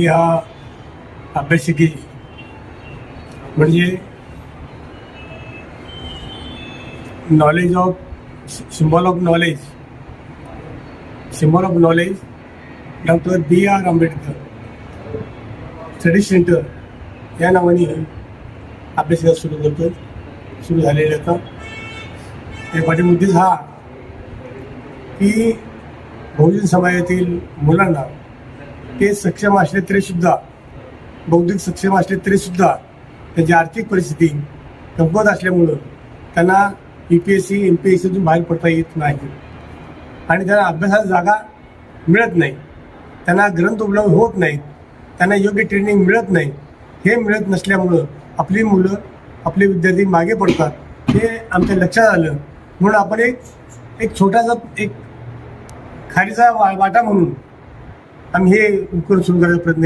या अभ्यासिकी म्हणजे knowledge of symbol of knowledge symbol of knowledge doctor B R Ambedkar study centre या नावाने अभ्यासिका सुरू करतो सुरू झालेले आता. या पाठीमुद्देच हा की बहुजन समाजातील मुलांना ते सक्षम असले तरी सुद्धा बौद्धिक सक्षम असले तरी सुद्धा त्यांची आर्थिक परिस्थिती कमकुवत असल्यामुळं त्यांना U P S C M P S सीतून बाहेर पडता येत नाही. आणि त्यांना अभ्यासाला जागा मिळत नाही. त्यांना ग्रंथ उपलब्ध होत नाहीत. त्यांना योग्य ट्रेनिंग मिळत नाही. हे मिळत नसल्यामुळं आपली मुलं आपले विद्यार्थी मागे पडतात. हे आमच्या लक्षात आलं. म्हणून आपण एक एक छोटासा एक खारीचा वा- वाटा म्हणून आम्ही हे उपक्रम सुरू करायचा प्रयत्न